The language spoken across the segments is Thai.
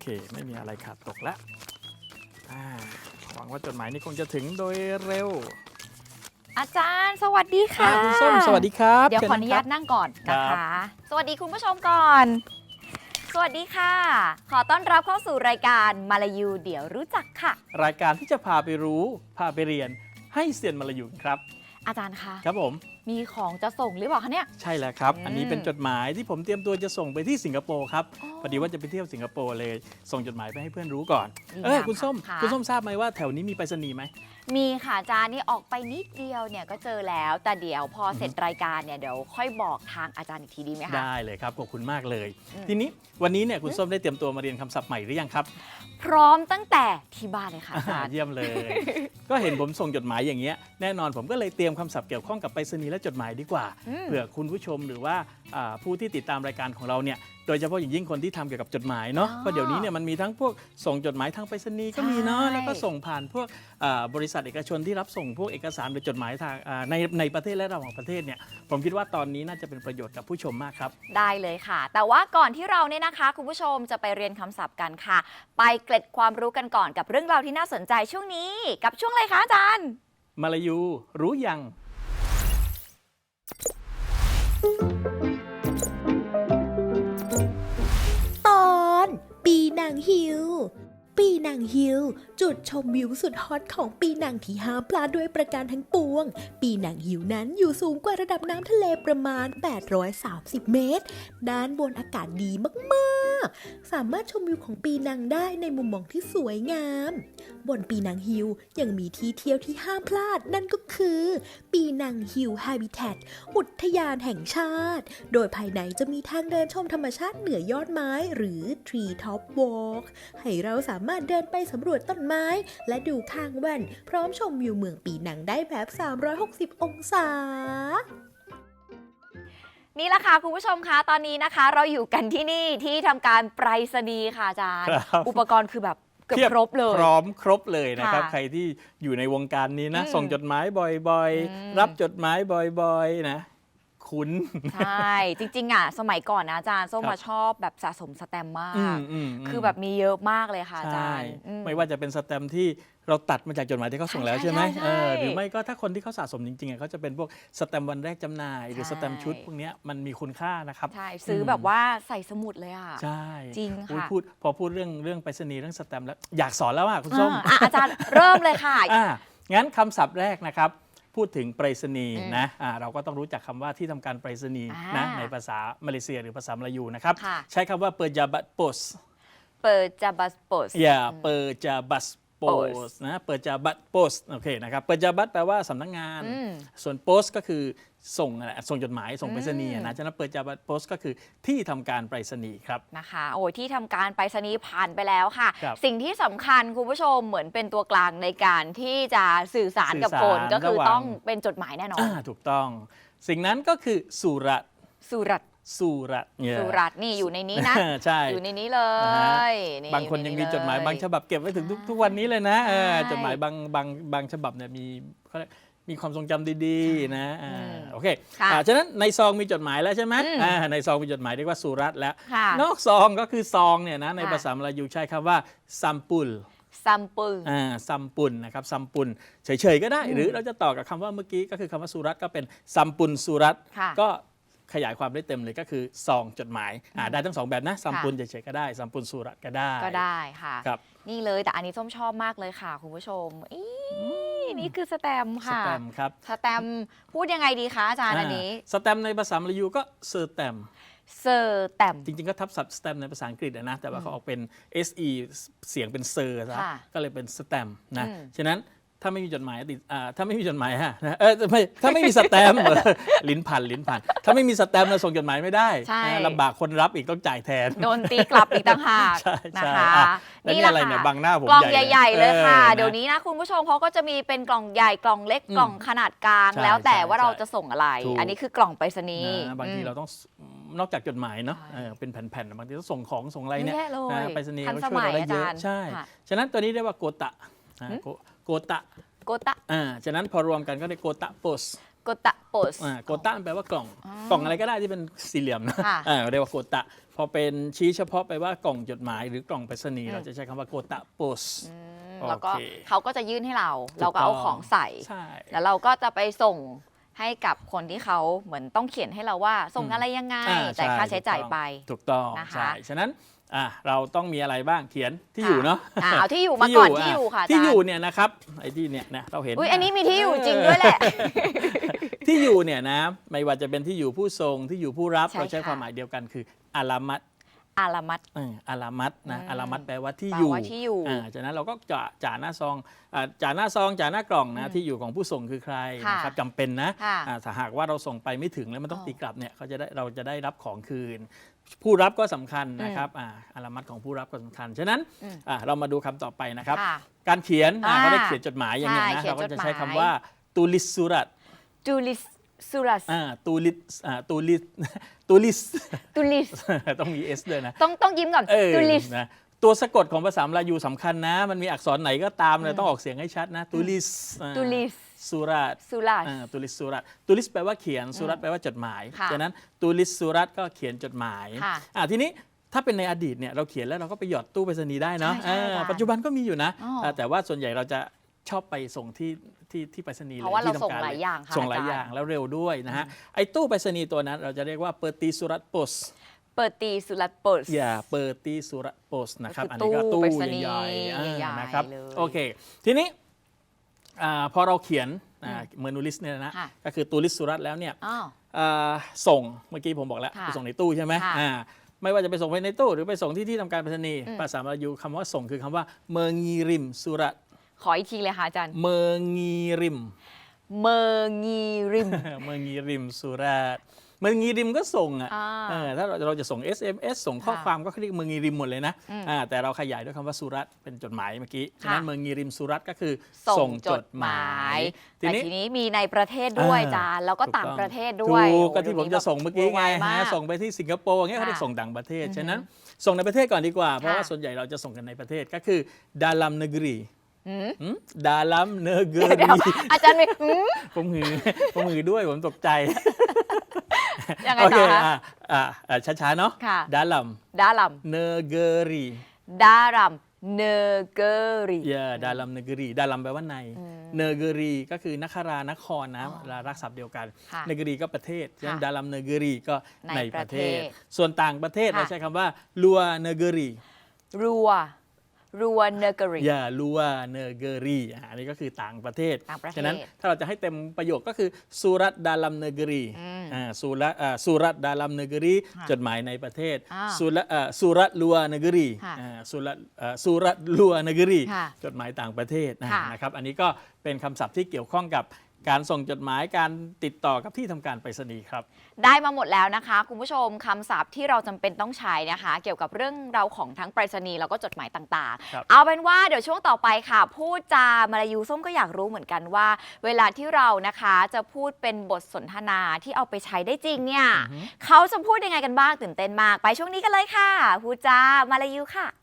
เค ไม่มีอะไรขาดตกแล้วอ่าหวังว่าจดหมายนี้คงจะถึงโดยเร็ว อาจารย์สวัสดีค่ะอ่าคุณส้มสวัสดีครับ เดี๋ยวขออนุญาตเชิญนั่งก่อนนะครัคะบสวัสดีคุณผู้ชมก่อน สวัสดีค่ะ ขอต้อนรับเข้าสู่รายการมาลายูเดี๋ยวรู้จักค่ะ รายการที่จะพาไปรู้ พาไปเรียนให้เซียนมาลายูครับ อาจารย์คะ ครับผม มีของจะส่งหรือเปล่าคะเนี่ย ใช่แล้วครับอืมอันนี้เป็นจดหมายที่ผมเตรียมตัวจะส่งไปที่สิงคโปร์ครับ อ๋อพอดีว่าจะไปเที่ยวสิงคโปร์เลย ส่งจดหมายไปให้เพื่อนรู้ก่อน ดีเอองามคุณส้ม ค่ะ คุณส้มทราบไหมว่าแถวนี้มีไปรษณีย์ไหม มีค่ะอาจารย์นี่ออกไปนิดเดียวเนี่ยก็เจอแล้ว แต่เดี๋ยวพอเสร็จรายการเนี่ยเดี๋ยวค่อยบอกทางอาจารย์อีกทีดีไหมคะ ได้เลยครับ ขอบคุณมากเลย อืม ทีนี้วันนี้เนี่ยคุณส้มได้เตรียมตัวมาเรียนคำศัพท์ใหม่หรือยังครับ พร้อมตั้งแต่ที่บ้านเลยค่ะอาจารย์ เยี่ยมเลย ก็เห็นผมส่งจดหมายอย่างเงี้ยแน่นอนผมก็เลยเตรียมคำศัพท์เกี่ยวข้องกับไปรษณีย์และจดหมายดีกว่า อืม เผื่อคุณผู้ชมหรือว่าอ่าผู้ที่ติดตามรายการของเราเนี่ยโดยเฉพาะอย่างยิ่งคนที่ทำเกี่ยวกับจดหมายเนาะอ๋อเพราะเดี๋ยวนี้เนี่ยมันมีทั้งพวกส่งจดหมายทางไปรษณีย์ก็มีเนาะใช่ แล้วก็ส่งผ่านพวกอ่าบริษัทเอกชนที่รับส่งพวกเอกสารหรือจดหมายทางอ่าในในประเทศและระหว่างประเทศเนี่ยผมคิดว่าตอนนี้น่าจะเป็นประโยชน์กับผู้ชมมากครับ ได้เลยค่ะ แต่ว่าก่อนที่เราเนี่ยนะคะ คุณผู้ชมจะไปเรียนคำศัพท์กันค่ะ ไปเกร็ดความรู้กันก่อนกับเรื่องราวที่น่าสนใจช่วงนี้ กับช่วงอะไรคะอาจารย์ มาลายูรู้ยัง นางฮิว ปีนางฮิว จุดชมวิวสุดฮอตของปีนางที่ห้ามพลาดด้วยประการทั้งปวง ปีนางฮิวนั้นอยู่สูงกว่าระดับน้ำทะเลประมาณ 830 เมตร ด้านบนอากาศดีมากสามารถชมวิวของปีนางได้ในมุมมองที่สวยงาม บนปีนางฮิวยังมีที่เที่ยวที่ห้ามพลาดนั่นก็คือ ปีนางฮิว h a b i t a t อุทยานแห่งชาติ โดยภายในจะมีทางเดินชมธรรมชาติเหนือยอดไม้หรือ Tree Top Walk ให้เราสามารถเดินไปสำรวจต้นไม้ และดูข้างแว่น พร้อมชมวิวเมืองปีนังได้แบบ 360 องศา นี่แหละค่ะคุณผู้ชมคะตอนนี้นะคะ เราอยู่กันที่นี่ที่ทำการไปรษณีย์ค่ะอาจารย์ ครับ อุปกรณ์คือแบบเกือบเทียบครบเลย พร้อมครบเลยนะครับ ค่ะใครที่อยู่ในวงการนี้นะ อืมส่งจดหมายบ่อยอืม ๆ รับจดหมายบ่อยๆนะ คุ้น ใช่ จริงๆอะสมัยก่อนนะอาจารย์ส้มครับมาชอบแบบสะสมสแตมป์มากอืมอืมมคือแบบมีเยอะมากเลยค่ะอาจาใช่รย์อืไม่ว่าจะเป็นสแตมป์ที่ เราตัดมาจากจดหมายที่เขาส่งแล้วใช่ใช่ไหมใช่เออใช่หรือไม่ก็ถ้าคนที่เขาสะสมจริงๆอะเขาจะเป็นพวกสแตมป์วันแรกจำหน่าย หรือใช่ สแตมป์ชุดพวกเนี้ยมันมีคุณค่านะครับ ใช่ซื้อแบบว่าใส่สมุดเลยอะ ใช่จริงอุ๊ยค่ะ พูดพอพูดเรื่องเรื่องไปรษณีย์เรื่องสแตมป์แล้วอยากสอนแล้วอะคุณส้ม อ่าอะอาจารย์เริ่มเลยค่ะ อ่างั้นคำศัพท์แรกนะครับ พูดถึงไปรษณีย์อืมนะอ่าเราก็ต้องรู้จักคำว่าที่ทำการไปรษณีย์อ่านนะในภาษามาเลเซียหรือภาษามลายูนะครับ ค่ะ ใช้คำว่าเปอร์จาบัตโปส เปิดจะบัสโปส อย่าเปอร์จาบัส โปส Post นะเปอร์จาบัตโปสโอเคนะครับเปอร์จาบัตแปลว่าสำนักงานอืมส่วนโปสก็คือส่งนั่นแหละส่งจดหมายส่งไปรษณีย์อืมนะฉะนั้นเปอร์จาบัตโปสก็คือที่ทำการไปรษณีย์ครับนะคะโอ้ยที่ทำการไปรษณีย์ผ่านไปแล้วค่ะครับสิ่งที่สำคัญคุณผู้ชมเหมือนเป็นตัวกลางในการที่จะสื่อสารกับสื่อคสารนก็คือระหว่างต้องเป็นจดหมายแน่นอนอ่าถูกต้อง สิ่งนั้นก็คือสุรัตสุรัตน์ สุรัตเนี่ย สุรัตน์นี่อยู่ในนี้นะ ใช่ อยู่ในนี้เลนะฮะยนี่บางคนยังมีจดหมายเลบางฉบับเก็บไว้ถึงทุกทุกวันนี้เลยนะเออใช่จดหมายบางบางบางฉบับเนี่ยมีเขาเรียกมีความทรงจำดีๆนะอ่าอืมโอเคค่ะอ่าฉะนั้นในซองมีจดหมายแล้วใช่ไหมอืมอ่าในซองมีจดหมายเรียกว่าสุรัตแล้ว ค่ะนอกซองก็คือซองเนี่ยนะในค่ะ ภาษามลายูใช้คำว่าซัมปุล ซัมปึง อ่าซัมปุลนะครับซัมปุลเฉยๆก็ได้ หรือเราจะต่อกับคำว่าเมื่อกี้ก็คือคำว่าสุรัตก็เป็นซัมปุลสุรัตค่ะก็ ขยายความได้เต็มเลยก็คือซองจดหมายอ่าได้ทั้งสองแบบนะซัมปุลเฉยๆก็ได้ซัมปุลสุรัตก็ได้ก็ได้ค่ะ ครับ นี่เลยแต่อันนี้ส้มชอบมากเลยค่ะคุณผู้ชมอีนี่คือสแตมป์สค่ะ แตมป์ครับสแตมป์พูดยังไงดีคะอาจารย์อันนี้าสแตมป์ในภาษามลายูก็เซอร์แตมเซอร์แตมป์ จริงๆก็ทับศัพท์สแตมป์ในภาษาอังกฤษอะนะแต่ว่าเขาออกเป็น SE เสียงเป็นเซอร์ซะค่ะก็เลยเป็นสแตมป์นะอืม ฉะนั้น ถ้าไม่มีจดหมายติดอ่าถ้าไม่มีจดหมายฮะนะเออไม่ถ้าไม่มีสแตมป์ ลิ้นพันลิ้นพันถ้าไม่มีสแตมป์เราส่งจดหมายไม่ได้ใช่ นะลำบากคนรับอีกต้องจ่ายแทน โดนตีกลับอีกต่างหากใช่นะใช่คะอะแล้วนี่แหละอะไรเนี่ยค่ะบังหน้าผมกล่องใหญ่ใหญ่ๆเลยค่ะ ออ เดี๋ยวนี้นะคุณผู้ชมเขาก็จะมีเป็นกล่องใหญ่กล่องเล็กอืมกล่องขนาดกลาง ใช่แล้วแต่ใช่ว่าเราใช่จะส่งอะไร ถูก อันนี้คือกล่องไปรษณีย์นะบางทีอืมเราต้องสนอกจากจดหมายเนาะใช่ เออเป็นแผ่นๆบางทีต้องส่งของส่งอะไรเยอะเนี่ยแยะเลยนะไปรษณีย์ทันก็สช่วยมัยเราได้อาเยจาอะรย์ใช่ ค่ะ ฉะนั้นตัวนี้เรียกว่าโกตะนะหืมโก โกตะโกตะอ่าฉะนั้นพอรวมกันก็ได้โกตะโปสโกตะโปสอ่าโกตะแปลว่ากล่องอ๋อกล่องอะไรก็ได้ที่เป็นสี่เหลี่ยมนะค่ะอ่าเรียกว่าโกตะ พอเป็นชี้เฉพาะไปว่ากล่องจดหมายหรือกล่องไปรษณีย์อืมเราจะใช้คำว่าโกตะโปสอืมโอเคแล้วก็เขาก็จะยื่นให้เราถูกเราก็เอาต้องของใส่ใช่แล้วเราก็จะไปส่งให้กับคนที่เขาเหมือนต้องเขียนให้เราว่าส่งอะไรยังไงอ่จ่ายค่าใช้จ่ายไป ถูกต้องนะคะใช่ฉะนั้น อ่าเราต้องมีอะไรบ้างเขียนที่อยู่เนาะอ่าเอาที่อยู่มาก่อนที่อยู่ค่ะที่อาจารอยู่เนี่ยนะครับไอ้ที่เนี่ยนะเราเห็นอุ้ยอันนี้มีที่อยู่จริงด้วยแหละ ที่อยู่เนี่ยนะไม่ว่าจะเป็นที่อยู่ผู้ส่งที่อยู่ผู้รับใช่เราใช้ค่ะความหมายเดียวกันคืออารามัตอารามัดเอออารามัตนะอืมอารามัตแปลว่าที่แปลอยู่ว่าที่อยู่อ่าจากนั้นเราก็จ่าจ่าหน้าซองอ่าจ่าหน้าซองจ่าหน้ากล่องนะอืมที่อยู่ของผู้ส่งคือใครค่ะนะครับจำเป็นนะค่ะอ่าถ้าหากว่าเราส่งไปไม่ถึงแล้วมันต้องอ๋อตีกลับเนี่ยเขาจะได้เราจะได้รับของคืน ผู้รับก็สำคัญนะครับอ่าอารามัตของผู้รับก็สำคัญ ฉะนั้นอืมอ่าเรามาดูคำต่อไปนะครับค่ะการเขียนอ่าอ่าเขาได้เขียนจดหมายอย่างเงี้ยใช่นะเขียนเราก็จะใช้จดหคำมายว่าตูลิสสุรัตจูลิสซูรัสอ่าตูลิสอ่าตูลิสตูลิสตูลิสต้องมีเอสด้วยนะ ต้องต้องยิ้มก่อนเออตูลิสนะตัวสะกดของภาษามลายูสำคัญนะ มันมีอักษรไหนก็ตามเลยต้องออกเสียงให้ชัดนะตูลิสอ่าตูลิส สุรัตซูรัสอ่าตูลิสสุรัตตูลิสแปลว่าเขียนสุรัตแปลว่าจดหมายค่ะฉะนั้นตูลิสสุรัตก็เขียนจดหมายค่ะอ่าทีนี้ถ้าเป็นในอดีตเนี่ยเราเขียนแล้วเราก็ไปหยอดตู้ไปรษณีย์ได้เนาะใช่ใช่อ่าอาจารย์ปัจจุบันก็มีอยู่นะอ๋ออ่าแต่ว่าส่วนใหญ่เราจะชอบไปส่งที่ที่ที่ไปรษณีย์เพราะว่าลยที่เราส่งทำกหลายอย่างค่ะส่งหลายอาจารย์อย่างแล้วเร็วด้วยนะฮะไอ้ตู้ไปรษณีย์ตัวนั้นเราจะเรียกว่าเปอร์ตีสุรัตโปส เปิดตีสุรัสโปสอย่าเปิดตีสุรโปสนะครับ ก็คืออัอันนี้ก็ตู้ตู้ไปรษณีย์ใหญ่ๆอ่าใหญ่ๆนะครับเลย โอเค ทีนี้ อ่าพอเราเขียนอ่าเมนูลิสเนี่ยนะค่ะก็คือตูลิสสุรัตแล้วเนี่ยอ้าว อ่าส่งเมื่อกี้ผมบอกแล้วค่ะไปส่งในตู้ใช่ไหมค่ะอ่าไม่ว่าจะไปส่งไปในตู้หรือไปส่งที่ที่ทำการไปรษณีย์อืม ภาษามลายูคำว่าส่งคือคำว่าเมองีริมสุรัตขออีกทีเลยค่ะอาจารย์ เมองีริม เมอร์งีริม เมองีริมสุรัตเมองีริมก็ส่งอะอ่าเออถ้าเราเราจะส่ง SMS ส่งข้อค่ะความก็เรียกเมืองงีริมหมดเลยนะอืมอ่าแต่เราขยายด้วยคำว่าสุรัตเป็นจดหมายเมื่อกี้ฉะนั้นค่ะเมืองงีริมสุรัตก็คือส่งจดหมายทีแต่นี้ทีนี้มีในประเทศด้วยอ่าอาจารย์แล้วก็ถูกต่างต้องประเทศด้วยถูกโอ้ก็ที่ผมจะส่งเมื่อกี้ไงแบบ worldwide ฮะมากส่งไปที่สิงคโปร์อย่างเงี้ยเขาเรียกค่ะส่งต่างประเทศอือฮึฉะนั้นส่งในประเทศก่อนดีกว่า เพราะค่ะว่าส่วนใหญ่เราจะส่งกันในประเทศก็คือดาลัมเนกรีหืมดาลัมเนเกเดี๋ยวรีอาจารย์มีหืมผมหือผมหือด้วยผมตกใจ ยังไงโอเคต่อคะอะอะอะช้าๆเนาะค่ะ ดาลัมดารัมเนเกรีดารัมเนเกอรี เยาดาลัมเนกรีดาลัมแปลว่าในอืมเนเกรีก็คือนักคารานครนะเรารักศัพท์เดียวกันค่ะเนกรีก็ประเทศฉะนั้นค่ะดาลัมเนเกรีก็ในในประเทศ ประเทศส่วนต่างประเทศค่ะ เราใช้คำว่าลัวเนเกรี รัว รัวเนเกอรีอย่าลัวเนเกรีอะอันนี้ก็คือต่างประเทศ ต่างประเทศ ฉะนั้นถ้าเราจะให้เต็มประโยคก็คือสุรัตดาลัมเนเกรีอืมอ่าสุรัตอ่าสุรัตดาลัมเนเกรีค่ะจดหมายในประเทศอ่าสุรัตอ่าสุรัตลัวเนเกรีค่ะอ่าสุรัตอ่าสุรัตลัวเนเกรีค่ะจดหมายต่างประเทศนะค่ะนะครับ อันนี้ก็เป็นคำศัพท์ที่เกี่ยวข้องกับ การส่งจดหมายการติดต่อกับที่ทำการไปรษณีย์ครับ ได้มาหมดแล้วนะคะ คุณผู้ชมคำศัพท์ที่เราจำเป็นต้องใช้นะคะ เกี่ยวกับเรื่องราวของทั้งไปรษณีย์แล้วก็จดหมายต่างครับ ๆ เอาเป็นว่าเดี๋ยวช่วงต่อไปค่ะ พูดจามาลายูส้มก็อยากรู้เหมือนกันว่า เวลาที่เรานะคะจะพูดเป็นบทสนทนาที่เอาไปใช้ได้จริงเนี่ยเขาจะพูดยังไงกันบ้างตื่นเต้นมาก ไปช่วงนี้กันเลยค่ะ พูดจามาลายูค่ะ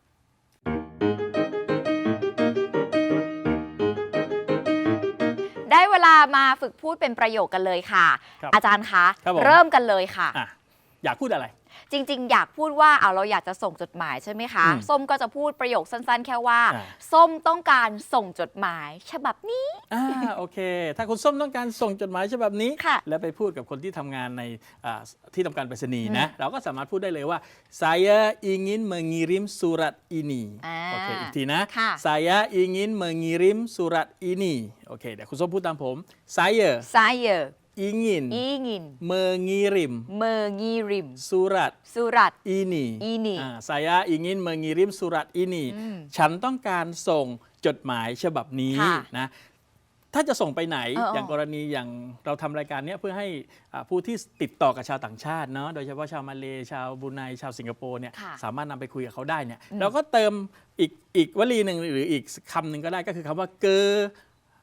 ได้เวลามาฝึกพูดเป็นประโยคกันเลยค่ะ ครับอาจารย์คะ ครับผม เริ่มกันเลยค่ะ อะ อยากพูดอะไร จริง ๆ อยากพูดว่าเอาเราอยากจะส่งจดหมายใช่ไหมคะ อืมส้มก็จะพูดประโยคสั้นๆ แค่ว่า อ่า ส้มต้องการส่งจดหมาย ฉบับนี้ อ่าโอเค ถ้าคุณส้มต้องการส่งจดหมายฉบับนี้ ค่ะแล้วไปพูดกับคนที่ทำงานในอ่าที่ทำการไปรษณีย์นะ เราก็สามารถพูดได้เลยว่า saya ingin mengirim surat ini อ่าโอเคอีกทีนะ ค่ะ saya ingin mengirim surat ini โอเคเดี๋ยวคุณส้มพูดตามผม saya ซายเยอ ingin อีงิน mengirim เมอร์งีริม surat สุรัต ini ini อ่า saya ingin mengirim surat ini อืมฉันต้องการส่งจดหมายฉบับนี้ค่ะนะ ถ้าจะส่งไปไหนเออเอออย่างกรณีอย่างเราทำรายการเนี้ยเพื่อให้อ่าผู้ที่ติดต่อกับชาวต่างชาติเนาะโดยเฉพาะชาวมาเลชาวบรูไนชาวสิงคโปร์เนี่ยค่ะสามารถนำไปคุยกับเขาได้เนี่ยเราก็เติมอีกอีกวลีหนึ่งหรืออีกคำหนึ่งก็ได้ก็คือคำว่าเกอ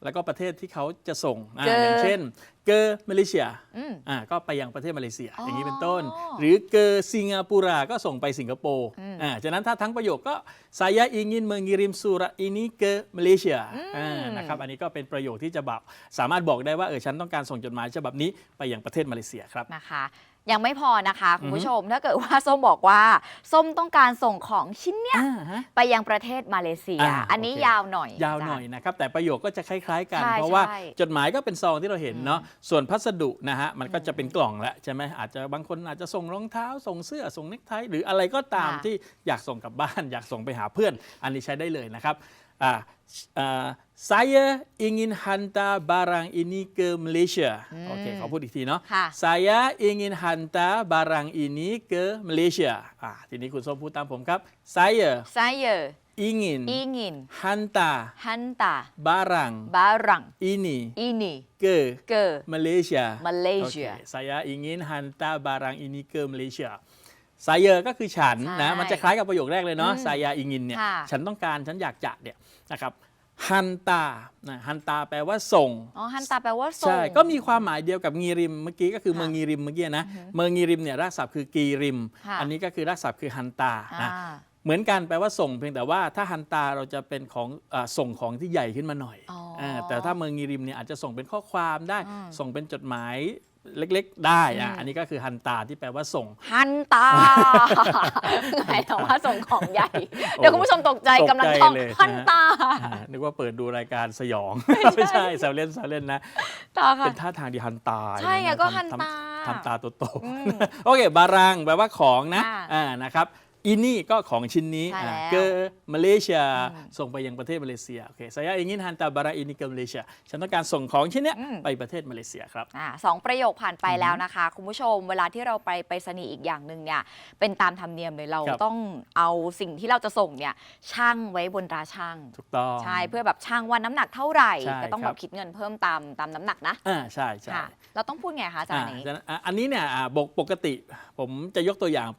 แล้วก็ประเทศที่เขาจะส่งอ่าเกออย่างเช่น เกอมาเลเซียอืม อ่าก็ไปยังประเทศมาเลเซีย อ๋อออย่างนี้เป็นต้น หรือเกอสิงคโปร์ก็ส่งไปสิงคโปร์อืม อ่าฉะนั้นถ้าทั้งประโยคก็ saya ingin mengirim surat ini ke Malaysia อ่านะครับอันนี้ก็เป็นประโยคที่จะบอกสามารถบอกได้ว่าเออฉันต้องการส่งจดหมายฉบับนี้ไปยังประเทศมาเลเซียครับ นะคะ ยังไม่พอนะคะคุณผู้ชม ถ้าเกิดว่าส้มบอกว่า ส้มต้องการส่งของชิ้นเนี้ยอ่าฮะไปยังประเทศมาเลเซียอ่าอันนี้โอเคยาวหน่อย ยาวหน่อยนะครับ แต่ประโยคก็จะคล้าย ๆ กันใช่เพราะว่าใช่จดหมายก็เป็นซองที่เราเห็นเนาะส่วนพัสดุนะฮะมันก็จะเป็นกล่องแล้วใช่ไหมอาจจะบางคนอาจจะส่งรองเท้า ส่งเสื้อส่งเนคไทหรืออะไรก็ตามค่ะที่อยากส่งกลับบ้าน อยากส่งไปหาเพื่อน อันนี้ใช้ได้เลยนะครับ อ่าอ่า saya ingin hantar barang ini ke Malaysia โอเคขอพูดอีกทีเนาะค่ะ saya ingin hantar barang ini ke Malaysia อ่าทีนี้คุณส้มพูดตามผมครับ saya ไซเยอร์ ingin อีงิน hantar ฮันตา barang บารัง ini อีนี ke เกอ Malaysia Malaysia Oke, saya ingin hantar barang ini ke Malaysia saya ก็คือฉันใช่นะ มันจะคล้ายกับประโยคแรกเลยเนาะอืม saya ingin เนี่ยค่ะฉันต้องการ ฉันอยากจะเนี่ยนะครับ hanta นะ hanta แปลว่าส่ง อ๋อ ฮันตาแปลว่าส่ง ใช่ ก็มีความหมายเดียวกับงีริมเมื่อกี้ก็คือค่ะเมืองงีริมเมื่อกี้นะ เมืองงีริมเนี่ยรากศัพท์คือกีริมค่ะอันนี้ก็คือรากศัพท์คือฮันตาอ่านะเหมือนกันแปลว่าส่งเพียงแต่ว่าถ้าฮันตาเราจะเป็นของอาส่งของที่ใหญ่ขึ้นมาหน่อยอ๋ออ่าแต่ถ้าเมืองงีริมเนี่ยอาจจะส่งเป็นข้อความได้อืมส่งเป็นจดหมาย เล็กๆ ได้อะอืมอันนี้ก็คือฮันตาที่แปลว่าส่ง ฮันตาหมายถึงว่าส่งของใหญ่ เดี๋ยวคุณผู้ชมตกใจตกใจกำลังท่องเลยฮันตาอ่านึกว่าเปิดดูรายการสยอง ไม่ใช่แซวเล่นแซวเล่นนะตาค่ะเป็นท่าทางที่ฮันตา ใช่ไงนะก็ทำฮันตาทำทำตาโตอืมๆโอเค บารังแปลว่าของนะค่ะอ่านะครับ อินี่ก็ของชิ้นนี้ใช่แล้วเกอมาเลเซียอืมส่งไปยังประเทศมาเลเซียโอเค saya ingin hantar barang ini ke Malaysia ฉันต้องการส่งของชิ้นเนี้ยอืม ไปประเทศมาเลเซียครับ อ่าสองประโยคผ่านไปแล้วนะคะ คุณผู้ชมเวลาที่เราไปไปสนีย์อีกอย่างหนึ่งเนี่ยเป็นตามธรรมเนียมเลยเราครับ ต้องเอาสิ่งที่เราจะส่งเนี่ยช่างไว้บนตราช่างถูกต้อง ใช่เพื่อแบบช่างว่าน้ำหนักเท่าไหร่ใช่ก็ต้องคแบรับบคิดเงินเพิ่มตามตามน้ำหนักนะอ่าใช่ใช่ค่ะเราต้องพูดไงคะอาจารอ่าย์นี้ ฉะนั้นอะอันนี้เนี่ยอ่าปกปกติผมจะยกตัวอย่าง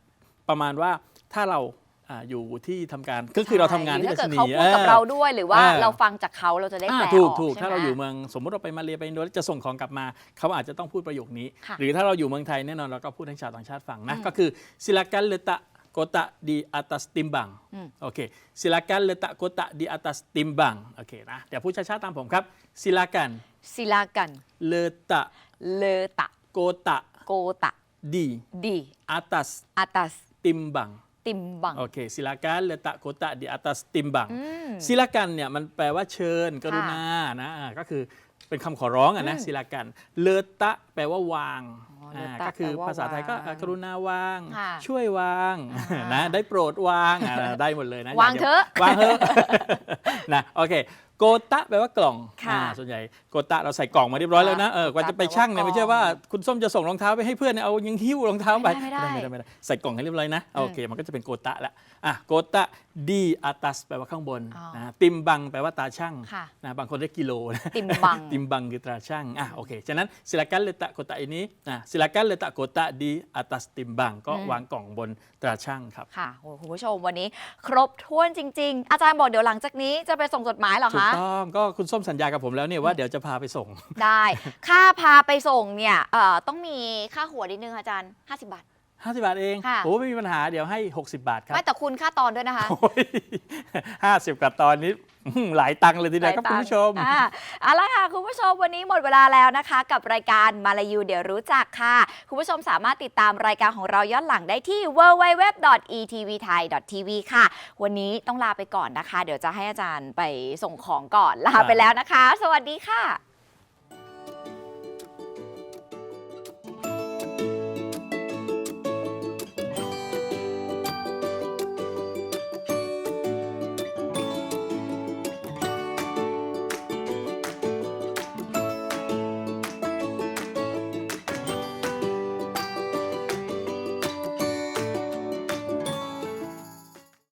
ประมาณว่า ถ้าเราอ่าอยู่ที่ทำการก็คือเราทำงานที่ถ้าไปรเกิษดณีเขาย์พูดกับอ่าเราด้วย หรือว่าอ่าเราฟังจากเขาเราจะได้อ่าแปลถูอกอกถูกใช่ถ้าไหมเราอยู่เมืองสมมติเราไปมาเลไปอินโดแล้วจะส่งของกลับมา เขาอาจจะต้องพูดประโยคนี้ ค่ะหรือถ้าเราอยู่เมืองไทยแน่นอนเราก็พูดให้ชาวต่างชาติฟังนะอืมก็คือ silakan letak kotak di atas timbang อืม โอเค silakan letak kotak di atas timbang โอเคนะเดี๋ยวพูดช้าๆตามผมครับ silakan ศิลากัน letak เลตะ kotak โกตะ di ดี atas อาตัส timbang ติมบังโอเค silakan letak kotak di atas timbang อืมศิลากันเนี่ยมันแปลว่าเชิญกรุณานะอ่าก็คือเป็นคำขอร้องอะนะอืมศิลากันเลอตะแปลว่าวางอ๋อเลอตะาก็คือแปลว่าภาษาไทยก็วางอ่ากรุณาวาง ค่ะช่วยวางอ่านนะได้โปรดวางอ่าได้หมดเลยนะวางย่เถอะ วางเถอะ นะโอเค โกตะแปลว่ากล่องค่ะอ่าส่วนใหญ่โกตะเราใส่กล่องมาเรียบร้อยแล้วนะเออกว่าจะไปชั่งเนี่ยแปลว่าไม่ใช่ว่าคุณส้มจะส่งรองเท้าไปให้เพื่อนเนี่ยเอายังหิ้วรองเท้าไปไม่ได้ไม่ได้ไม่ได้ใส่กล่องให้เรียบร้อยนะโอเคมันก็จะเป็นโกตะละอะโกตะดีอาตัสแปลว่าข้างบนอ๋อนะติมบังแปลว่าตาช่างค่ะนะบางคนเรียกกิโลนะติมบัง ติมบังคือตราช่างอะโอเคฉะนั้น silakan letak kotak ini นะ silakan letak kotak di atas timbang ก็อืมวางกล่องบนตราช่างครับ ค่ะโอ้คุณผู้ชมวันนี้ ครบถ้วนจริง ๆ อาจารย์บอกเดี๋ยวหลังจากนี้จะไปส่งจดหมายเหรอถูกคะต้องก็คุณส้มสัญญากับผมแล้วเนี่ยว่าเดี๋ยวจะพาไปส่ง ได้ ค่าพาไปส่งเนี่ยเอ่อต้องมีค่าหัวนิดนึงอาจารย์ 50 บาท 50 บาทเองค่ะ โอ้ไม่มีปัญหาเดี๋ยวให้ 60 บาทครับ ไม่แต่คุณค่าตอนด้วยนะคะ โอ้ย50 กับตอนนี้อื้อหลายตังค์เลยทีเดียวครับคุณผู้ชม อ่าเอาละค่ะ คุณผู้ชมวันนี้หมดเวลาแล้วนะคะ กับรายการมาลายูเดี๋ยวรู้จักค่ะ คุณผู้ชมสามารถติดตามรายการของเราย้อนหลังได้ที่ www.etvthai.tv ค่ะ วันนี้ต้องลาไปก่อนนะคะ เดี๋ยวจะให้อาจารย์ไปส่งของก่อนลาไปแล้วนะคะ สวัสดีค่ะ